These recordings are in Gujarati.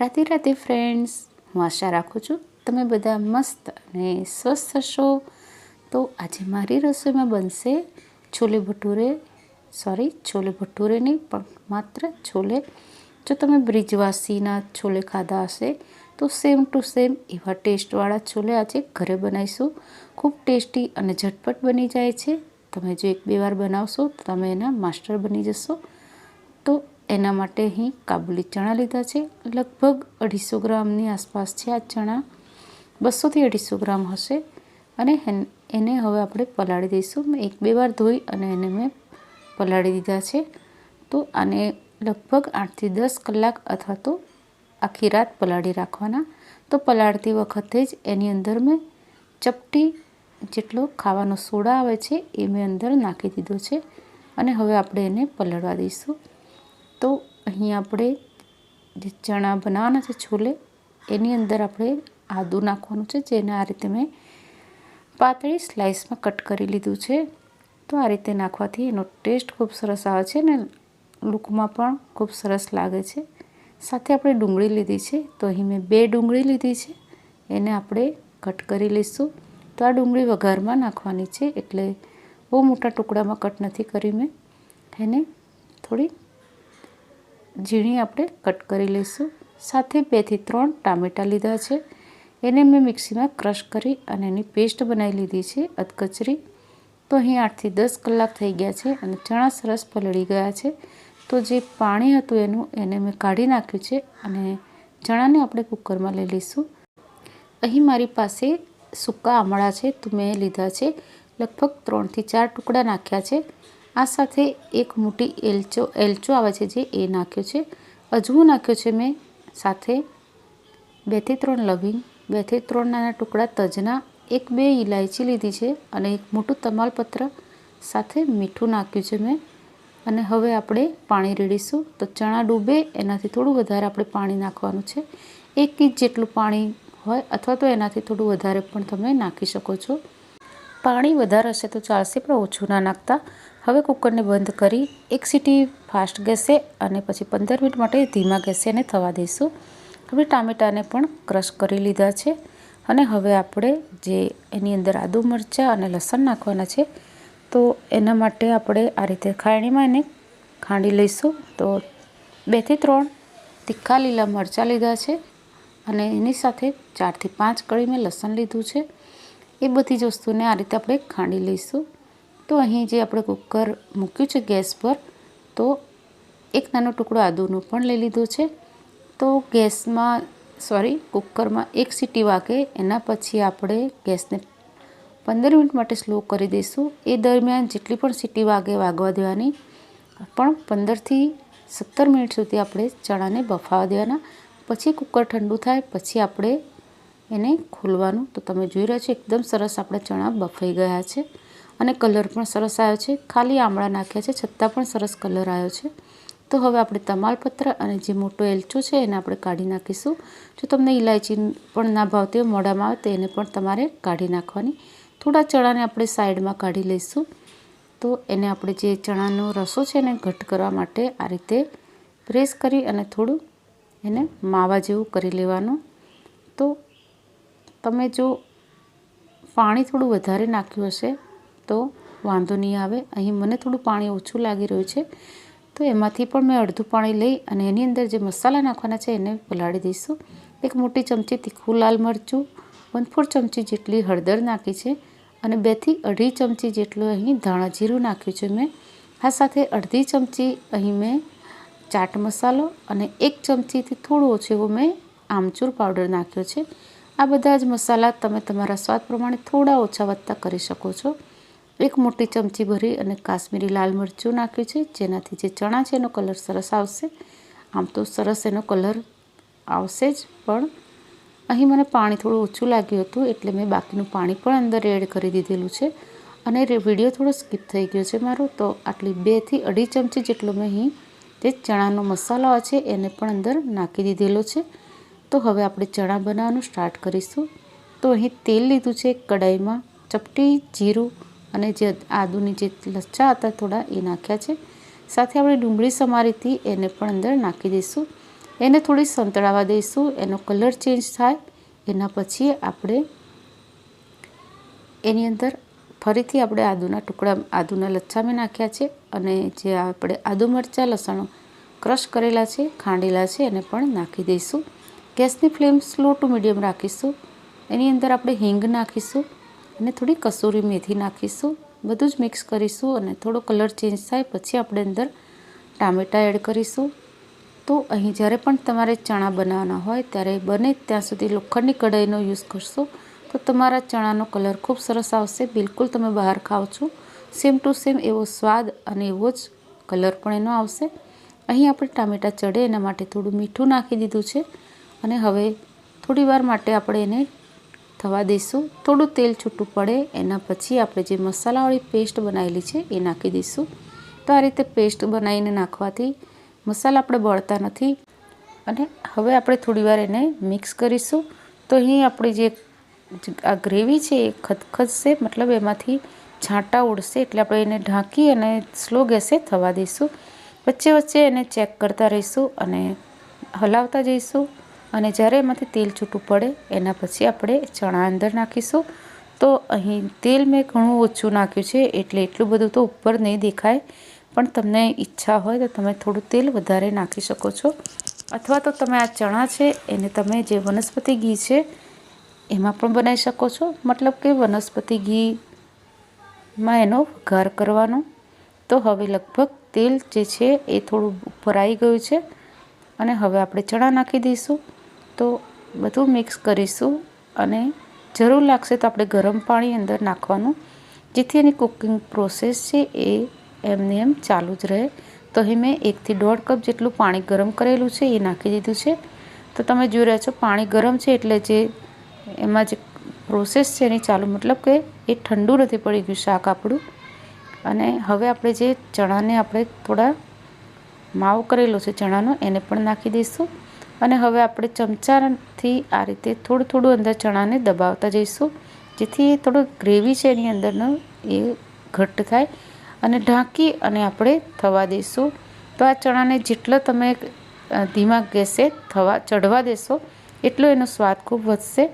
રાતે રાતે ફ્રેન્ડ્સ હું આશા રાખું છું તમે બધા મસ્ત અને સ્વસ્થ હશો. તો આજે મારી રસોઈમાં બનશે છોલે ભટુરે. સોરી છોલે ભટુરે નહીં, પણ માત્ર છોલે. જો તમે બ્રિજવાસીના છોલે ખાધા હશે, તો સેમ ટુ સેમ એવા ટેસ્ટવાળા છોલે આજે ઘરે બનાવીશું. ખૂબ ટેસ્ટી અને ઝટપટ બની જાય છે. તમે જો એક બે વાર બનાવશો, તો તમે એના માસ્ટર બની જશો. તો એના માટે અહીં કાબુલી ચણા લીધા છે. લગભગ અઢીસો ગ્રામની આસપાસ છે આ ચણા. બસોથી અઢીસો ગ્રામ હશે અને એને હવે આપણે પલાળી દઈશું. મેં એક બે વાર ધોઈ અને એને મેં પલાળી દીધા છે. તો આને લગભગ આઠથી દસ કલાક અથવા તો આખી રાત પલાળી રાખવાના. તો પલાળતી વખતે જ એની અંદર મેં ચપટી જેટલો ખાવાનો સોડા આવે છે એ મેં અંદર નાખી દીધો છે. અને હવે આપણે એને પલાળવા દઈશું. તો અહીં આપણે જે ચણા બનાવવાના છે છોલે, એની અંદર આપણે આદું નાખવાનું છે, જેને આ રીતે મેં પાતળી સ્લાઇસમાં કટ કરી લીધું છે. તો આ રીતે નાખવાથી એનો ટેસ્ટ ખૂબ સરસ આવે છે ને લૂકમાં પણ ખૂબ સરસ લાગે છે. સાથે આપણે ડુંગળી લીધી છે, તો અહીં મેં બે ડુંગળી લીધી છે, એને આપણે કટ કરી લઈશું. તો આ ડુંગળી વઘારમાં નાખવાની છે, એટલે બહુ મોટા ટુકડામાં કટ નથી કરી મેં. એને થોડી ઝીણી આપણે કટ કરી લઈશું. સાથે બેથી ત્રણ ટામેટાં લીધા છે. એને મેં મિક્સીમાં ક્રશ કરી અને એની પેસ્ટ બનાવી લીધી છે અધકચરી. તો અહીં આઠથી દસ કલાક થઈ ગયા છે અને ચણા સરસ પલળી ગયા છે. તો જે પાણી હતું એનું, એને મેં કાઢી નાખ્યું છે અને ચણાને આપણે કુકરમાં લઈ લઈશું. અહીં મારી પાસે સૂકા આમળા છે. તો મેં લીધા છે લગભગ ત્રણથી ચાર ટુકડા નાખ્યા છે. આ સાથે એક મોટી એલચો એલચો આવે છે જે એ નાખ્યો છે. અજમો નાખ્યો છે મેં સાથે બેથી ત્રણ લવિંગ બેથી ત્રણ નાના ટુકડા તજના, એક બે ઇલાયચી લીધી છે અને એક મોટું તમાલપત્ર સાથે મીઠું નાખ્યું છે મેં. અને હવે આપણે પાણી રેડીશું. તો ચણા ડૂબે, એનાથી થોડું વધારે આપણે પાણી નાખવાનું છે. એક ઇંચ જેટલું પાણી હોય અથવા તો એનાથી થોડું વધારે પણ તમે નાખી શકો છો. પાણી વધારે હશે તો ચાલશે, પણ ઓછું ના નાખતા. હવે કુકરને બંધ કરી એક સીટી ફાસ્ટ ગેસે અને પછી પંદર મિનિટ માટે ધીમા ગેસે એને થવા દઈશું. હવે ટામેટાને પણ ક્રશ કરી લીધા છે. અને હવે આપણે જે એની અંદર આદુ મરચાં અને લસણ નાખવાના છે, તો એના માટે આપણે આ રીતે ખાયણીમાં એને ખાંડી લઈશું. તો બેથી ત્રણ તીખા લીલા મરચાં લીધા છે અને એની સાથે ચારથી પાંચ કળી મેં લસણ લીધું છે. એ બધી જ વસ્તુને આ રીતે આપણે ખાંડી લઈશું. તો અહીં જે આપણે કુકર મૂક્યું છે ગેસ પર, તો એક નાનો ટુકડો આદુનો પણ લઈ લીધો છે. તો ગેસમાં સોરી કુકરમાં એક સીટી વાગે, એના પછી આપણે ગેસને પંદર મિનિટ માટે સ્લો કરી દઈશું. એ દરમિયાન જેટલી પણ સીટી વાગે વાગવા દેવાની, પણ પંદરથી સત્તર મિનિટ સુધી આપણે ચણાને બફાવા દેવાના. પછી કુકર ઠંડુ થાય, પછી આપણે એને ખોલવાનું. તો તમે જોઈ રહ્યા છો, એકદમ સરસ આપણા ચણા બફાઈ ગયા છે અને કલર પણ સરસ આવ્યો છે. ખાલી આમળા નાખ્યા છે, છતાં પણ સરસ કલર આવ્યો છે. તો હવે આપણે તમાલપત્ર અને જે મોટો એલચો છે, એને આપણે કાઢી નાખીશું. જો તમને ઇલાયચી પણ ના ભાવતી હોય, મોઢામાં આવે, તો એને પણ તમારે કાઢી નાખવાની. થોડા ચણાને આપણે સાઈડમાં કાઢી લઈશું. તો એને આપણે જે ચણાનો રસો છે, એને ઘટ કરવા માટે આ રીતે પ્રેસ કરી અને થોડું એને માવા જેવું કરી લેવાનું. તો તમે જો પાણી થોડું વધારે નાખ્યું હશે, તો વાંધો નહીં આવે. અહીં મને થોડું પાણી ઓછું લાગી રહ્યું છે. તો એમાંથી પણ મેં અડધું પાણી લઈ અને એની અંદર જે મસાલા નાખવાના છે, એને પલાળી દઈશું. એક મોટી ચમચી તીખું લાલ મરચું વન ફોર ચમચી જેટલી હળદર નાખી છે અને બેથી અઢી ચમચી જેટલું અહીં ધાણા જીરું નાખ્યું છે મેં. આ સાથે અડધી ચમચી અહીં મેં ચાટ મસાલો અને એક ચમચીથી થોડો ઓછું એવો મેં આમચૂર પાવડર નાખ્યો છે. આ બધા જ મસાલા તમે તમારા સ્વાદ પ્રમાણે થોડા ઓછા વધતા કરી શકો છો. એક મોટી ચમચી ભરી અને કાશ્મીરી લાલ મરચું નાખ્યું છે, જેનાથી જે ચણા છે એનો કલર સરસ આવશે. આમ તો સરસ એનો કલર આવશે જ, પણ અહીં મને પાણી થોડું ઓછું લાગ્યું હતું, એટલે મેં બાકીનું પાણી પણ અંદર એડ કરી દીધેલું છે. અને વીડિયો થોડો સ્કીપ થઈ ગયો છે મારો, તો આટલી બેથી અઢી ચમચી જેટલો મેં અહીં જે ચણાનો મસાલો છે, એને પણ અંદર નાખી દીધેલો છે. તો હવે આપણે ચણા બનાવવાનું સ્ટાર્ટ કરીશું. તો અહીં તેલ લીધું છે કડાઈમાં, ચપટી, જીરું અને જે આદુની જે લચ્છા હતા થોડા એ નાખ્યા છે. સાથે આપણે ડુંગળી સમારીથી એને પણ અંદર નાખી દઈશું. એને થોડી સંતળાવા દઈશું, એનો કલર ચેન્જ થાય. એના પછી આપણે એની અંદર ફરીથી આપણે આદુના ટુકડા, આદુના લચ્છા મેં નાખ્યા છે અને જે આપણે આદુ મરચાં, લસણ ક્રશ કરેલા છે, ખાંડેલા છે, એને પણ નાખી દઈશું. ગેસની ફ્લેમ સ્લો ટુ મીડિયમ રાખીશું. એની અંદર આપણે હિંગ નાખીશું અને થોડી કસૂરી મેથી નાખીશું. બધું જ મિક્સ કરીશું અને થોડો કલર ચેન્જ થાય પછી આપણે અંદર ટામેટાં એડ કરીશું. તો અહીં જ્યારે પણ તમારે ચણા બનાવવાના હોય ત્યારે બને ત્યાં સુધી લોખંડની કઢાઈનો યુઝ કરશો. તો તમારા ચણાનો કલર ખૂબ સરસ આવશે. બિલકુલ તમે બહાર ખાઓ છો. સેમ ટુ સેમ એવો સ્વાદ અને એવો જ કલર પણ એનો આવશે. અહીં આપણે ટામેટાં ચડે એના માટે થોડું મીઠું નાખી દીધું છે. અને હવે થોડીવાર માટે આપણે એને થવા દઈશું. થોડું તેલ છૂટું પડે, એના પછી આપણે જે મસાલાવાળી પેસ્ટ બનાવેલી છે એ નાખી દઈશું. તો આ રીતે પેસ્ટ બનાવીને નાખવાથી મસાલા આપણે બળતા નથી. અને હવે આપણે થોડીવાર એને મિક્સ કરીશું. તો અહીં આપણી જે આ ગ્રેવી છે એ ખદખદશે મતલબ એમાંથી છાંટા ઉડશે એટલે આપણે એને ઢાંકી અને સ્લો ગેસે થવા દઈશું. વચ્ચે વચ્ચે એને ચેક કરતા રહીશું અને હલાવતા જઈશું. અને જ્યારે એમાંથી તેલ છૂટું પડે, એના પછી આપણે ચણા અંદર નાખીશું. તો અહીં તેલ મેં ઘણું ઓછું નાખ્યું છે, એટલે એટલું બધું તો ઉપર નહીં દેખાય. પણ તમને ઈચ્છા હોય તો તમે થોડું તેલ વધારે નાખી શકો છો. અથવા તો તમે આ ચણા છે, એને તમે જે વનસ્પતિ ઘી છે, એમાં પણ બનાવી શકો છો. મતલબ કે વનસ્પતિ ઘીમાં એનો વઘાર કરવાનો. તો હવે લગભગ તેલ જે છે એ થોડું ઉપર આવી ગયું છે. અને હવે આપણે ચણા નાખી દઈશું. તો બધું મિક્સ કરીશું અને જરૂર લાગશે તો આપણે ગરમ પાણી અંદર નાખવાનું. જેથી એની કુકિંગ પ્રોસેસ છે એ એમને એમ ચાલુ જ રહે. તો અહીં મેં એકથી દોઢ કપ જેટલું પાણી ગરમ કરેલું છે, એ નાખી દીધું છે. તો તમે જોઈ રહ્યા છો પાણી ગરમ છે એટલે જે એમાં જે પ્રોસેસ છે એની ચાલુ મતલબ કે એ ઠંડુ નથી પડી ગયું શાક આપણું. અને હવે આપણે જે ચણાને આપણે થોડા માવ કરેલો છે ચણાનો, એને પણ નાખી દઈશું. અને હવે આપણે ચમચાથી આ રીતે થોડું થોડું અંદર ચણાને દબાવતા જઈશું. જેથી થોડું ગ્રેવી છે એની અંદરનો, એ ઘટ્ટ થાય અને ઢાંકી અને આપણે થવા દઈશું. તો આ ચણાને જેટલો તમે ધીમા ગેસે થવા, ચઢવા દેશો, એટલો એનો સ્વાદ ખૂબ વધશે.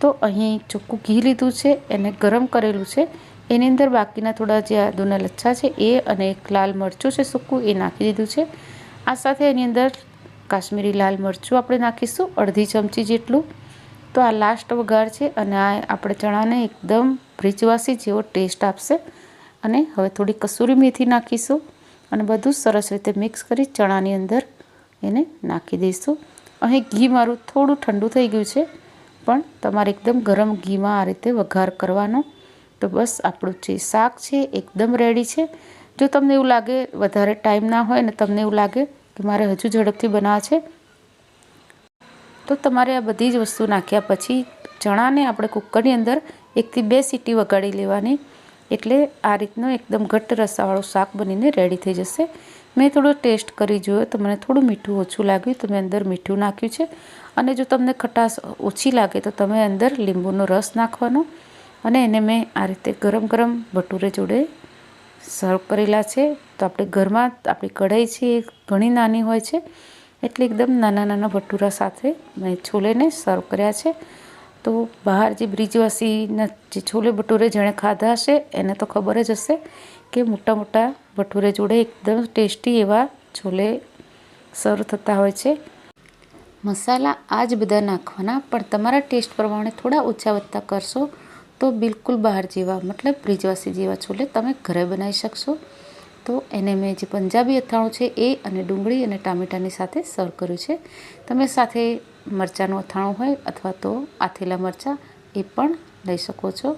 તો અહીં ચોખ્ખું ઘી લીધું છે, એને ગરમ કરેલું છે. એની અંદર બાકીના થોડા જે આદુના લચ્છા છે, એ અને એક લાલ મરચું છે, સૂકું એ નાખી દીધું છે. આ સાથે એની અંદર કાશ્મીરી લાલ મરચું આપણે નાખીશું, અડધી ચમચી જેટલું. તો આ લાસ્ટ વઘાર છે અને આ આપણે ચણાને એકદમ ભ્રીજવાસી જેવો ટેસ્ટ આપશે. અને હવે થોડી કસૂરી મેથી નાખીશું અને બધું સરસ રીતે મિક્સ કરી ચણાની અંદર એને નાખી દઈશું. અહીં ઘી મારું થોડું ઠંડુ થઈ ગયું છે, પણ તમારે એકદમ ગરમ ઘીમાં આ રીતે વઘાર કરવાનો. તો બસ આપણું જે શાક છે એકદમ રેડી છે. જો તમને એવું લાગે વધારે ટાઈમ ના હોય ને તમને એવું લાગે કે મારે હજુ ઝડપથી બનાવવા છે? તો તમારે આ બધી જ વસ્તુ નાખ્યા પછી ચણાને આપણે કુકરની અંદર એકથી બે સીટી વગાડી લેવાની. એટલે આ રીતનો એકદમ ઘટ્ટ રસાવાળું શાક બનીને રેડી થઈ જશે. મેં થોડો ટેસ્ટ કરી જોયો, તો મને થોડું મીઠું ઓછું લાગ્યું. તો મેં અંદર મીઠું નાખ્યું છે. અને જો તમને ખટાશ ઓછી લાગે, તો તમે અંદર લીંબુનો રસ નાખવાનો. અને એને મેં આ રીતે ગરમ ગરમ ભટુરે જોડે સર્વ કરેલા છે. તો આપણે ઘરમાં આપણી કઢાઈ છે એ ઘણી નાની હોય છે. એટલે એકદમ નાના નાના ભટુરા સાથે મેં છોલેને સર્વ કર્યા છે. તો બહાર જે બ્રિજવાસીના જે છોલે ભટુરે જેણે ખાધા હશે, એને તો ખબર જ હશે કે મોટા મોટા ભટુરે જોડે એકદમ ટેસ્ટી એવા છોલે સર્વ થતા હોય છે. મસાલા આ જ બધા નાખવાના, પણ તમારા ટેસ્ટ પ્રમાણે થોડા ઓછા વધતા કરશો તો બિલકુલ બહાર જેવા, મતલબ બ્રિજવાસી જેવા છોલે તમે ઘરે બનાવી શકશો. તો એને મેં જે પંજાબી અથાણું છે એ અને ડુંગળી અને ટામેટાની સાથે સર્વ કર્યું છે. તમે સાથે મરચાંનું અથાણું હોય અથવા તો આથેલા મરચાં એ પણ લઈ શકો છો.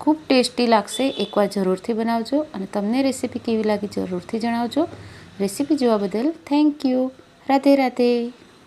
ખૂબ ટેસ્ટી લાગશે, એકવાર જરૂરથી બનાવજો અને તમને રેસીપી કેવી લાગી જરૂરથી જણાવજો. રેસીપી જોવા બદલ થેન્ક યુ. રાધે રાધે.